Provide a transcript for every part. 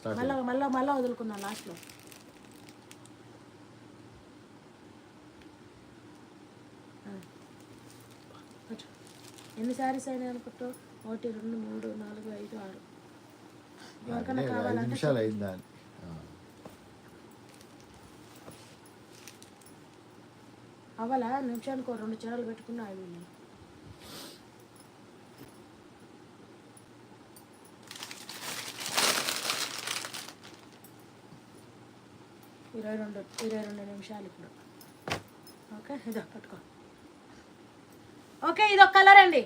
Start మళ్ళీ మళ్ళీ మళ్ళీ వదులుకుందాం లాస్ట్లో ఎన్ని శారీస్ అయినాయి అనుకుంటావు ఒకటి రెండు మూడు నాలుగు ఐదు ఆరు. ఎవరికైనా కావాలంటే నిమిషాలు అయిందా. అవ్వాలా? నిమిషానికి రెండు చీరలు పెట్టుకున్నా అవి ఇరవై రెండు ఇరవై రెండు నిమిషాలు ఇప్పుడు. ఓకే ఇదో పట్టుకో. ఓకే ఇది ఒక కలర్ అండి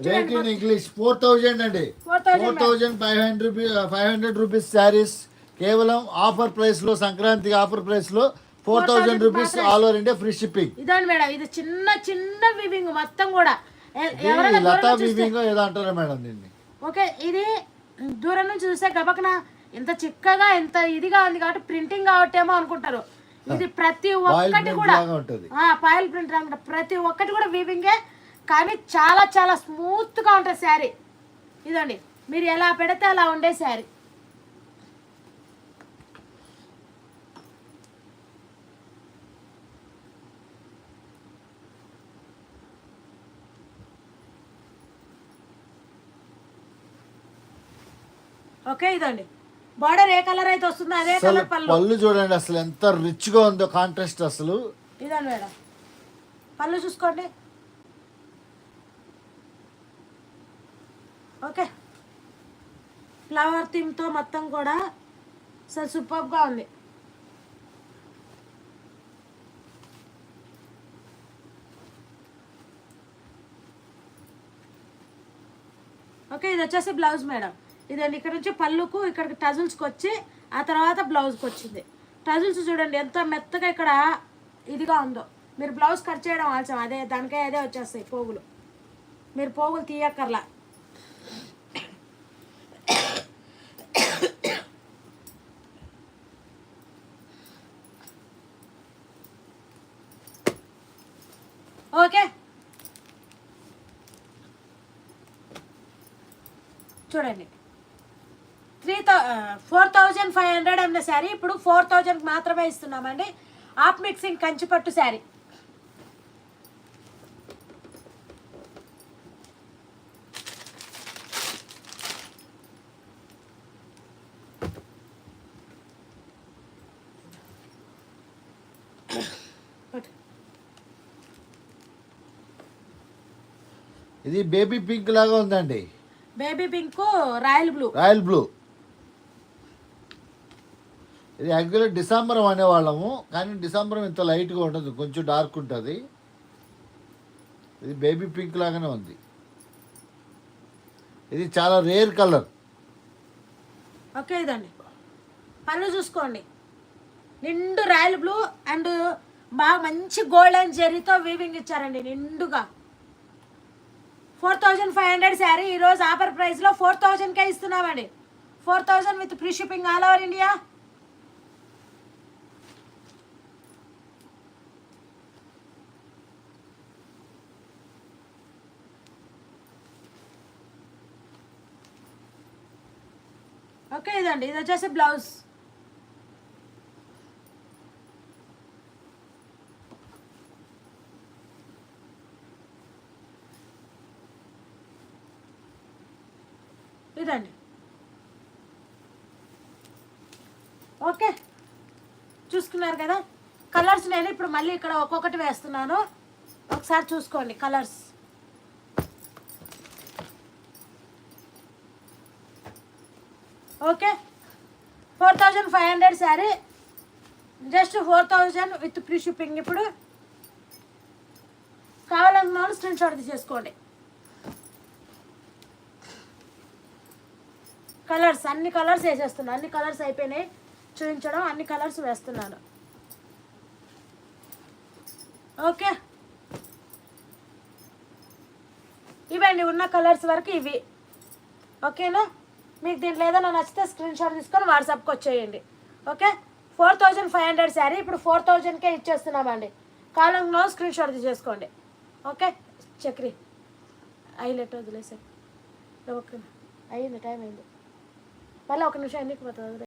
rate in English four thousand అండి. Four thousand five hundred five hundred rupees saris కేవలం ఆఫర్ ప్రైస్లో సంక్రాంతి ఆఫర్ ప్రైస్లో four thousand rupees all over India free shipping ఇదండి మేడం ఇది చిన్న చిన్న వివింగ్ మొత్తం కూడా. లతా వీవింగ్ ఏదో అంటారా మేడం దీన్ని? ఓకే ఇది దూరం నుంచి చూస్తే గబకన ఇంత చిక్కగా ఇంత ఇదిగా ఉంది కాబట్టి ప్రింటింగ్ కాబట్టేమో అనుకుంటారు. ఇది ప్రతి ఒక్కటి కూడా. పాయిల్ ప్రింట్ అనుకుంటా ప్రతి ఒక్కటి కూడా వీవింగే కానీ చాలా చాలా స్మూత్గా ఉంటుంది శారీ. ఇదండి. మీరు ఎలా పెడితే అలా ఉండే శారీ. ఓకే ఇదండి. బార్డర్ ఏ కలర్ అయితే వస్తుందో అదే అసలు కలర్ పళ్ళు. పళ్ళు చూడండి అసలు ఎంత రిచ్గా ఉందో కాంట్రాస్ట్ అసలు. ఇదండి మేడం. పళ్ళు చూసుకోండి. ఓకే. ఫ్లవర్ థీమ్తో మొత్తం కూడా అసలు సూపర్గా ఉంది. ఓకే ఇది వచ్చేసి బ్లౌజ్ మేడం. ఇదండి ఇక్కడ నుంచి పళ్ళుకు ఇక్కడికి టజల్స్కి వచ్చి ఆ తర్వాత బ్లౌజ్కి వచ్చింది. టజల్స్ చూడండి ఎంత మెత్తగా ఇక్కడ ఇదిగా ఉందో. మీరు బ్లౌజ్ కట్ చేయడం ఆల్సం అదే దానికే అదే వచ్చేస్తాయి పోగులు. మీరు పోగులు తీయక్కర్లా. ఓకే. చూడండి. ఫోర్ థౌజండ్ ఫైవ్ హండ్రెడ్ అన్న శారీ. ఇప్పుడు ఫోర్ థౌజండ్కి మాత్రమే ఇస్తున్నామండి. ఆప్ మిక్సింగ్ కంచిపట్టు శారీ. ఇది బేబీ పింక్ లాగా ఉందండి. Baby pink royal blue. Royal blue. ఇది యాక్చువల్లీ డిసెంబరం అనేవాళ్ళము కానీ డిసెంబరం ఇంత లైట్గా ఉంటుంది కొంచెం డార్క్ ఉంటుంది. ఇది బేబీ పింక్ లాగానే ఉంది. ఇది చాలా రేర్ కలర్. ఓకే ఇదండి. పళ్ళు చూసుకోండి. నిండు రాయల్ బ్లూ అండ్ బాగా మంచి గోల్డెన్ జెరీతో వీవింగ్ ఇచ్చారండి నిండుగా. Four thousand five hundred sari ఈరోజు ఆఫర్ ప్రైస్లో ఫోర్ థౌజండ్కే ఇస్తున్నామండి. Four thousand with free shipping all over India okay ఇదండి. ఇది వచ్చేసి బ్లౌజ్. ఇదండి. ఓకే. చూసుకున్నారు కదా? కలర్స్ నేను ఇప్పుడు మళ్ళీ ఇక్కడ ఒక్కొక్కటి వేస్తున్నాను. ఒకసారి చూసుకోండి colours. Okay four thousand five hundred sari just four thousand with free shipping ఇప్పుడు. కావాలనుకున్న వాళ్ళు స్క్రీన్ షాట్ తీసేసుకోండి. కలర్స్ అన్ని కలర్స్ వేసేస్తున్నాను అన్ని కలర్స్ అయిపోయినాయి. చూపించడం అన్ని కలర్స్ వేస్తున్నాను. ఓకే ఇవండి ఉన్న కలర్స్ వరకు ఇవి. ఓకేనా మీకు దీంట్లో ఏదైనా నచ్చితే స్క్రీన్ షాట్ తీసుకొని వాట్సాప్కి వచ్చేయండి. Okay four thousand five hundred sari ఇప్పుడు ఫోర్ థౌజండ్కే ఇచ్చేస్తున్నామండి. కాలంలో స్క్రీన్ షాట్ తీసేసుకోండి. ఓకే చక్రి. హైలైట్ వదిలేసారు ఓకే. అయ్యింది టైం అయింది. మళ్ళీ ఒక నిమిషం ఎందుకు పోతుంది